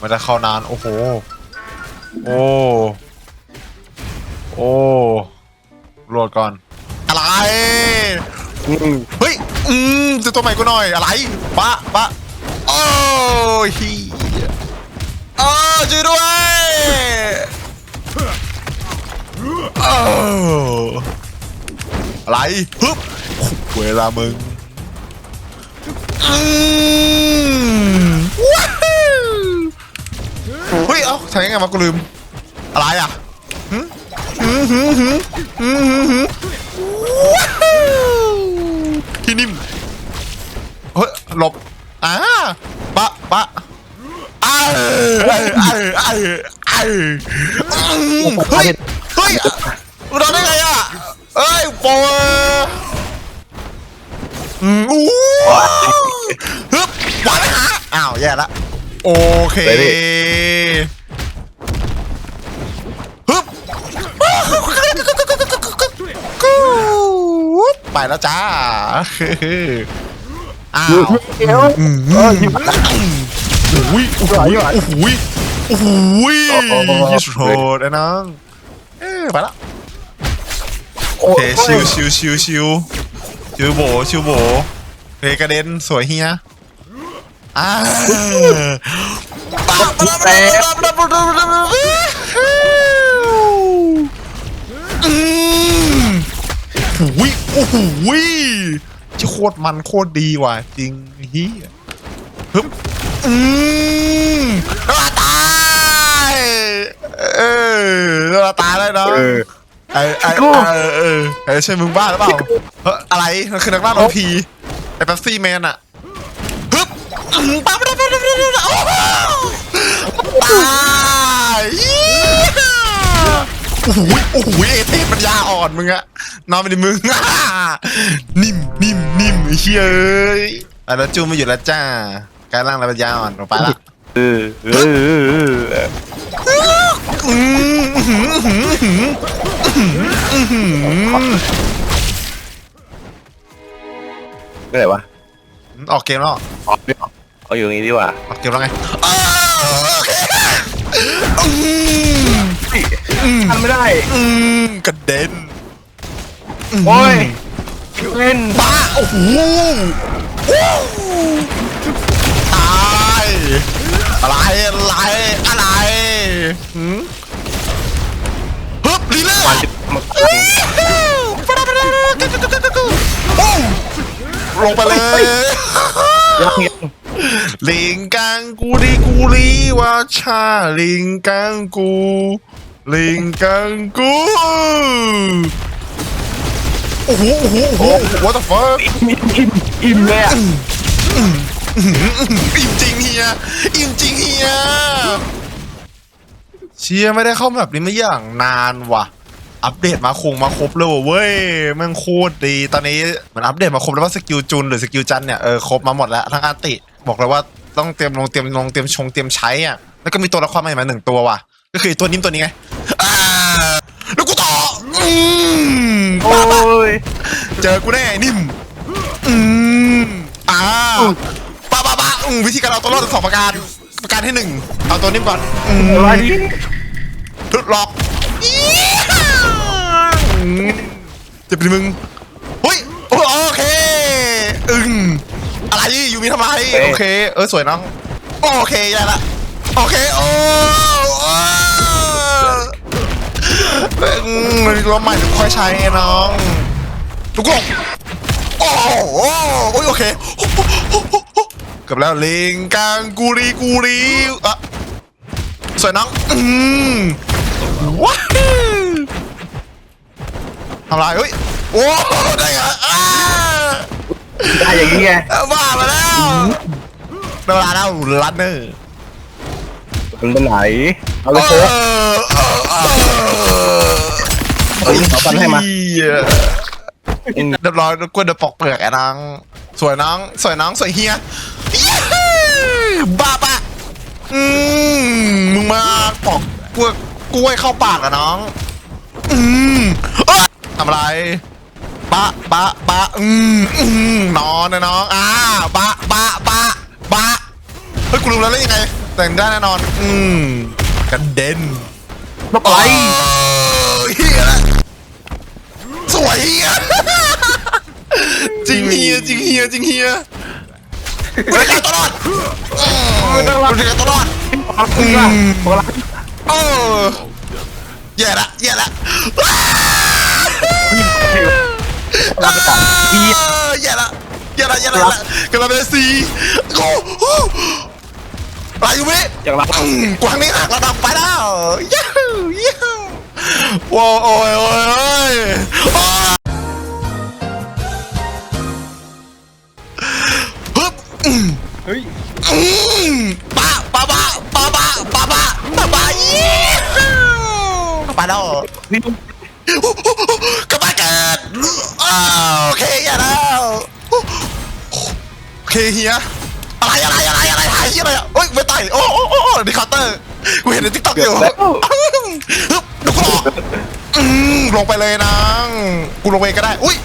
มันจะเข้านาน โอ้โห โอ้ โอ้รวดก่อน อะไรอืมเฮ้ย อืมจะตัวใหม่กูหน่อย อะไรปะปะโอ้ยเฮียโอ้ช่วยด้วยโอ้อะไร ฮึบเวลามึงอืม เฮ้ย เอ้าใช้ยังไงวะกูลืม อะไรอะฮึฮึฮึฮึฮึฮึที่นิ่ม เฮ้ย หลบ อ่าปะปะอ้าวอ้าวอ้าวอ้าวอ้าวอืมเฮ้ย เฮ้ยเราได้ไงอะเอ้ยปรอืมอู้ฮึบหวานไปหาอ้าว แย่ละ โอเคไปดิ ฮึบไปแล้วจ้าอ้าว เดี๋ยวเออหยิบมาโอ้ยโอ้โหโอ้โหโอ้โหยิสโรดไอ้น้องเอ้ยไปละโอโอเคชิวชิวชิวชิวชิวโบชิวโบเพกระเด็นสวยเฮีย อ่าอืมโอ้ยโอ้โหจะโคตรมันโคตรดีว่ะจริงเฮียฮึบอืมเราตายเออเราตายได้เนาะเออไอ้ไอ้เออเออไอ้ใช่มึงบ้าหรือเปล่าเฮ้ยอะไรมันคือนักล่าโอพีไอ้แป๊บซี่แมนอะ ปั๊บปั๊บปั๊บปั๊บปั๊บโอ้โหตายโอ้โหโอ้โหเอเทปัญญาอ่อนมึงอะนอนไปดิมึงนิ่มนิ่มนิ่มเฮ้ยอะแล้วจูมาอยู่แล้วจ้ากายร่างแล้วปัญญาอ่อนลงไปละเออเออเอออืมอื้อหืออื้อหืออื้อหืออื้อหือไม่ไหนวะออกเกมแล้วออกไม่ออก เอาอยู่ตรงนี้ดีกว่าออกเกมแล้วไงอ้าวโอเคอืมทำไม่ได้อืมกระเด็นมโอ้ยเล่นบ้าโอ้โหวู้ตายอะไรอะไรอะไรหืมฮึบลีเลอร์มันจะมาลงไปเลยยังยัง ลิงกังกูดีกูรีว่าชาลิงกังกูลิงกังกูโอ้โหโอ้โหโอ้โห what the fuck อิ่มอิ่มอิ่มเลยอะอิ่มจริงเฮียอิ่มจริงเฮียเชียไม่ได้เข้าแบบนี้มาอย่างนานว่ะ อัปเดตมาคงมาครบเลยว่ะเว้ยแมันโคตรดีตอนนี้มันอัปเดตมาครบแล้วว่าสกิลจุนหรือสกิลจันเนี่ยเออครบมาหมดแล้วทั้งอาร์ติ บอกเลยว่าต้องเตรียมลงเตรียมลงเตรียมชงเตรียมใช้อะแล้วก็มีตัวละครใหม่มาหนึ่งตัวว่ะ ก็คือตัวนิ่มตัวนี้ไงอ่าแล้วกูต่ออืมโอ้บ้าบ้ายเจอกูแน่ไอ้นิ่มอืมอ่าป้าป้าป้าอืมวิธีการเอาตัวรอดสองประการประการที่หนึ่งเอาตัวนิ่มก่อนอืมอะไรดิทดลอกอี๋อืมจะเป็นมึงเฮ้ยโอโอเคอึง อะไรอยู่มีทำไมโอเค เออสวยน้องโอเคได้ละโอเคโอ้โอ้อืมรถใหม่ไม่ค่อยใช้ไงน้องทุกคนโอ้โหโอ้ยโอเคเกือบแล้วลิงกังกูรีกูรีอะสวยน้องอืมว้าวทำไรเฮ้ยโอ้ได้ไงอ่า ได้อย่างนี้ไงบ้ามาแล้วเวลาแล้วลันเนอร์มันไปไหนเอาเอเลยโค้อเออเออเอาลิ้นเขาฟันให้มาเหี้ยเรียบร้อยกล้วยเดือปอกเปลือกไอ้น้องสวยน้องสวยน้องสวยเฮียย้าบ้าปะอืมมึงมาปอกกล้วยกล้วยเข้าปากอะน้องอืมเอ้ยทำอะไร ปะปะปะอืมอืมนอนนะน้องอ่าปะปะปะปะเฮ้ยกูรู้แล้วแล้วยังไง แต่แต่งได้แน่นอน อืมกระเด็นลบอะไรเฮียละสวยเฮียจริงเฮียจริงเฮียจริงเฮียบริการตลอดอืมบริการตลอดอืมโบราณเออแย่ละแย่ละโบราณกาศ เฮียแย่ละแย่ละแย่ละแย่ละกำลังเป็นสีโอ้โหลายูมิอย่างไรอืมกวางนี้หักระดับไปแล้วย้าวย้าวว้าวโอ้ยโอ้ยโอ้ยโอ้ยฮึบอืมเฮ้ยอืมป้าป้าป้าป้าป้าป้าป้าป้าป้าเย้ไปแล้วนี่ กลับมาเกิดอ้าวโอเคอย่าแล้วโอเคเฮียอะไรอะไรอะไรอะไรหายเฮียอะไรอะโอ้ยไม่ตายโอ้โอ้โอ้ดีคาน์เตอร์กูเห็นในทิกตอกอยู่ฮึดูกูหลอกอืมลงไปเลยนางกูลงไปก็ได้อุ้ย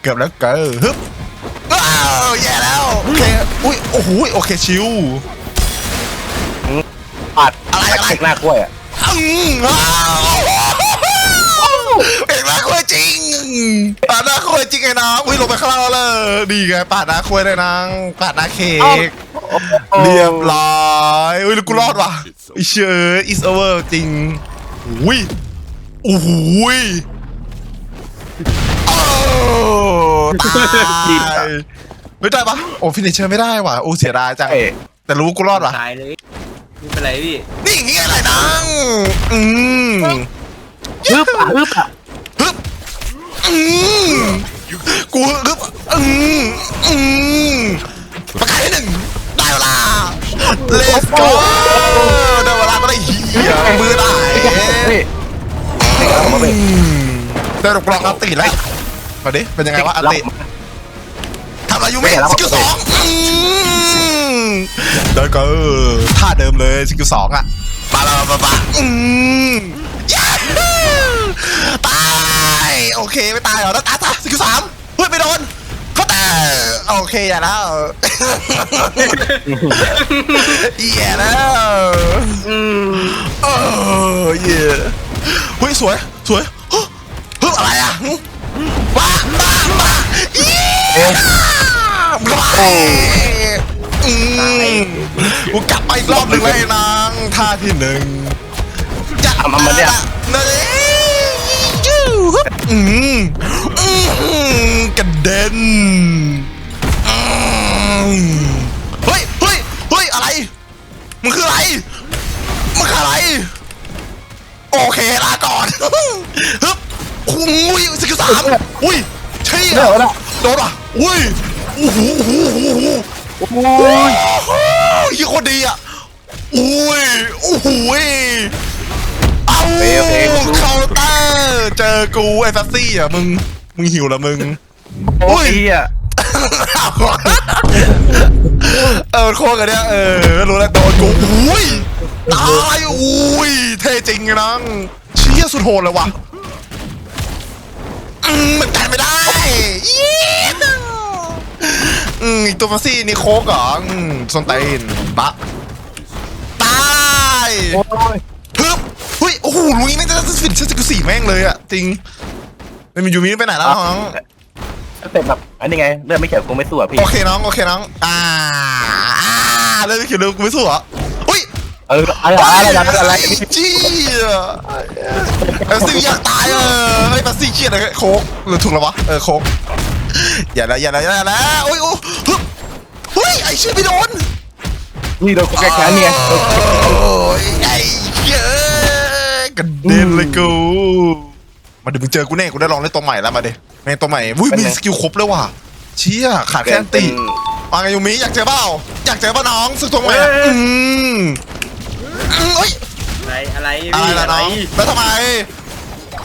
เกือบแล้วเกิดฮึบอ้าวแย่แล้วโอเคอุ้ยโอ้โหโอเคชิวปัดอะไรอะไรเช็คหน้ากล้วยอะอืมอ้าวเอกนะคุยจริง ปาดหน้าคุยจริงไงนะอุ้ยลงไปข้างล่างแล้วเลยดีไงปาดหน้าคุยเลยนางปาดหน้าเค้กเรียบร้อยอุ้ยแล้วกูรอดว่ะไอ้เชื่อ is over จริงอุ้ยโอ้โหยโอ้ตายไม่ได้ปะโอ้ฟินิชเชอร์ไม่ได้ว่ะโอ้เสียดายจังเอ้ยแต่รู้กูรอดว่ะตายเลยไม่เป็นไรพี่นี่อย่างงี้อะไรนางอืมฮึบอะฮึบอะฮึบ อืมกูฮึบอืมอืมประกาศที่หนึ่งได้เวลา let's go ได้เวลาก็ได้เหี้ยมือได้เฮ้ยเด็กเอามาเป็นอืมได้ดอกกรองอันติแล้วมาดิเป็นยังไงวะอันติทำอะไรอยู่ไหมสกิลสองอืมเดินก็ท่าเดิมเลยสกิลสองอะปาลาปาปาอืม โอเคไม่ตายหรอแล้วตายตาสกิลสามเฮ้ยไม่โดนเขาแต่โอเคอย่าแล้วอย่แล้วเออเย่เฮ้ยสวยสวยเฮ้ยอะไรอะบ้าบ้าบ้าเย้บ้าอืมกูกลับมาอีกรอบหนึ่งเลยนางท่าที่หนึ่งจะมันเนี่ย อืมอืมกระเด็นอืมเฮ้ยเฮ้ยเฮ้ยอะไร มันคืออะไร มันคืออะไร โอเคลาก่อนฮึบอุ้ยสกิลสามอุ้ยเชี่ยเดี๋ยวนะโดนอะอุ้ยโอ้โหโอ้โหโอ้โหโอ้ยโอ้โหยี่คนดีอะอุ้ยโอ้โห เอาโอเคโอเคาน์เตอร์เจอกูไอ้แฟสซี่อะมึงมึงหิวละมึงโอ้ยเฮียเออโค้งกันเนี่ยเออรู้แล้วโดนกูอุ้ยตายอุ้ยเท่จริงนังเชี่ยสุดโหดเลยว่ะอืมมันกันไม่ได้ย้อืมอีกตัวมาซี่นี่โค้กเหรออืมส้นตีนปะตายโอ้ย โอ้โหลุยแม่งจะฟินชั้นสิบสี่แม่งเลยอะจริงไม่มียูมิไปไหนแล้วน้องแต่แบบอันนี้ไงเลือดไม่เขียวกูไม่สู้อะพี่โอเคน้องโอเคน้องอ่าอ่าเล่นไม่เขียวเร็วกูไม่สู้เหรออุ้ยเอออะไรอะไรอะไรอะไรจี้เอฟซีอยากตายเออไอ้แป๊บซี่เครียดเลยโคกหรือถูกแล้ววะเออโคกอย่าละอย่าละอย่าละโอ้ยโอ้ฮึบเฮ้ยไอ้เชี่ยไม่โดนนี่โดนกูแก้แค้นเนี่ยโอ้ยไอ้เหี้ย กระเด็นเลยกูมาเดี๋ยวมึงเจอกูแน่กูได้ลองเล่นตัวใหม่แล้วมาเดี๋ยวแม่งตัวใหม่วุ้ยมีสกิลครบเลยว่ะเชี่ยขาดแค่อันติวางไงยูมิอยากเจอเปล่าอยากเจอเปล่าน้องสึกตัวใหม่อะอืมอืมเอ้ยอะไรอะไรอะไรพี่ล่ะน้องแล้วทำไม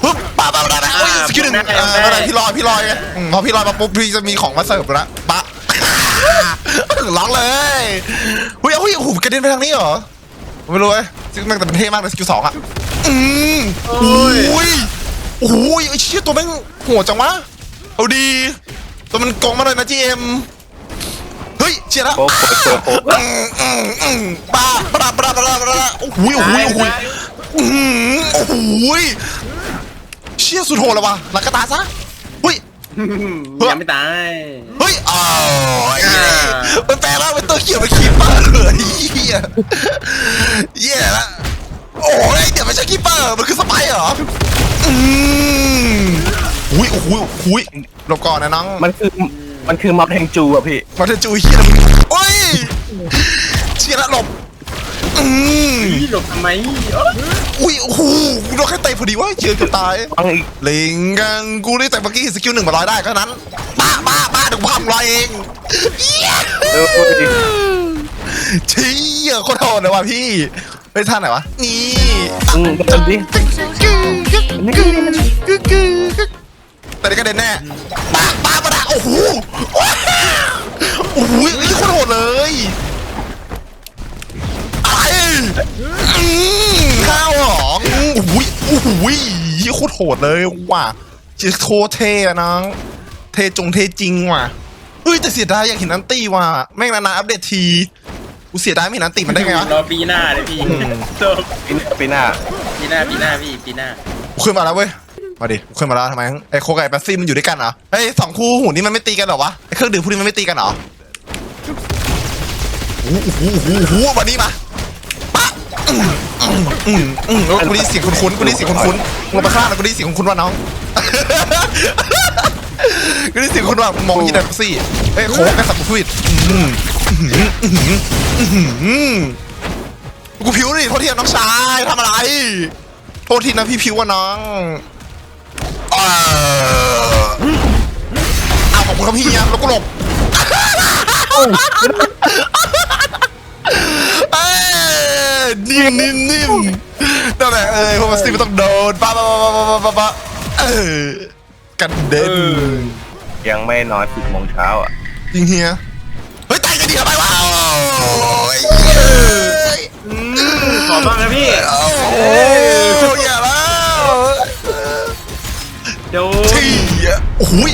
ฮึบป่าป่าป่าป่าโอ้ยสกิลหนึ่งเออไม่เป็นไรพี่ลอยพี่ลอยไงอืมพอพี่ลอยมาปุ๊บพี่จะมีของมาเสิร์ฟแล้วปะร้องเลยหุ้ยเอาหุ้ยโอ้โหกระเด็นไปทางนี้เหรอไม่รู้เว้ยซึ่งแม่งแต่มันเท่มากเลยสกิลสองอะ อืมโอ้ยโอ้ยไอ้เชี่ยตัวแม่งโหัวจังวะ เอาดี ตัวมันโกงมาเลยนะจีเอ็มฮึฮ้ยเชียร์แล้วโป๊ะโป๊ะโป๊ะโป๊ะอืมอืมอืมบ้าบ้าบ้าบ้าบ้าบ้าโอ้โหโอ้โหโอ้โหอื้อหือโอ้โหเชี่ยสุดโหดแล้ววะหลังกระตาซะเฮ้ย ยังไม่ตายเฮ้ยอ้าวไอ้เหี้ยมันแปลร่างเป็นตัวเขียวเป็นคีปเปอร์เลยเฮียเหี้ยละ โอ้ยเดี๋ยวไม่ใช่คีปเปอร์มันคือสไปร์เหรออืมอุ้ยโอ้โหโอ้ยหลบก่อนนะน้องมันคือมันคือม็อบแทงจูอะพี่มาเถอะจูเฮียนะมึงโอ้ยเชียร์ละหลบอืมพี่หลบทำไมเอ้ยอุ้ยโอ้โหกูโดนแค่เตะพอดีว่าเชียร์เกือบตาย ฟังอีกเล็งกันกูได้แต่เมื่อกี้สกิลหนึ่งมาร้อยได้ก็นั้นบ้าบ้าบ้าถึงพังร้อยเองเหี้ย เออ เชี้ยโคตรโหดเลยว่ะพี่ไปท่าไหนวะนี่อืมเดินดิแต่นี่ก็เด่นแน่บ้าบ้าบ้าบ้าโอ้โหโอ้โหไอ้โคตรโหดเลยไอข้าวหรอมโอ้โหโอ้โหยี่โคตรโหดเลยว่ะเจ๊โคตรเท่อะเทจงเทจริงว่ะเฮ้ยแต่เสียดายอยากเห็นนันตี้ว่ะ แม่งนานๆอัปเดตที กูเสียดายไม่เห็นนันตี้มันได้ไงวะ รอปีหน้าเลยพี่อืม จบปีหน้าปีหน้าปีหน้าปีหน้าพี่ปีหน้ากูขึ้นมาแล้วเว้ย มาดิกูขึ้นมาแล้วทำไมไอ้โคกับไอ้แป๊บซี่มันอยู่ด้วยกันเหรอเฮ้ยสองคู่หูนี่มันไม่ตีกันเหรอวะไอ้เครื่องดื่มพวกนี้มันไม่ตีกันเหรอโอ้โหโอ้โหโอ้โหวันนี้มาปะอืมอืมอืมอืมแล้วกูได้ยินเสียงคุ้นๆกูได้ยินเสียงคุ้นๆลงไปข้างล่างแล้วกูได้ยินเสียงคุ้นๆว่าน้อง กูได้ยินเสียงคุ้นๆว่ามองยี่แป๊บซี่เอ้ยโค้กไอ้สับกูพูด อืมอืมอืมอืมอืมอืมกูผิวดิโทษทีนะน้องชายทำอะไร โทษทีนะพี่ผิวว่าน้องเออเอาของคุณครับพี่ครับแล้วก็หลบเอ้ยนิ่มนิ่มนิ่มนั่นแหละเอ้ยพวกมันสิไม่ต้องโดนป้าป้าป้าป้าป้าป้าป้าเออกันเด่นยังไม่นอนสิบโมงเช้าอะ จริงเฮียเฮ้ยตายกัน ดีกันไปวะโอ้ยเอ้ยอืมขอบ้างนะพี่ โอ้โหอย่าแล้วเดี๋ยว ที่โอ้โหย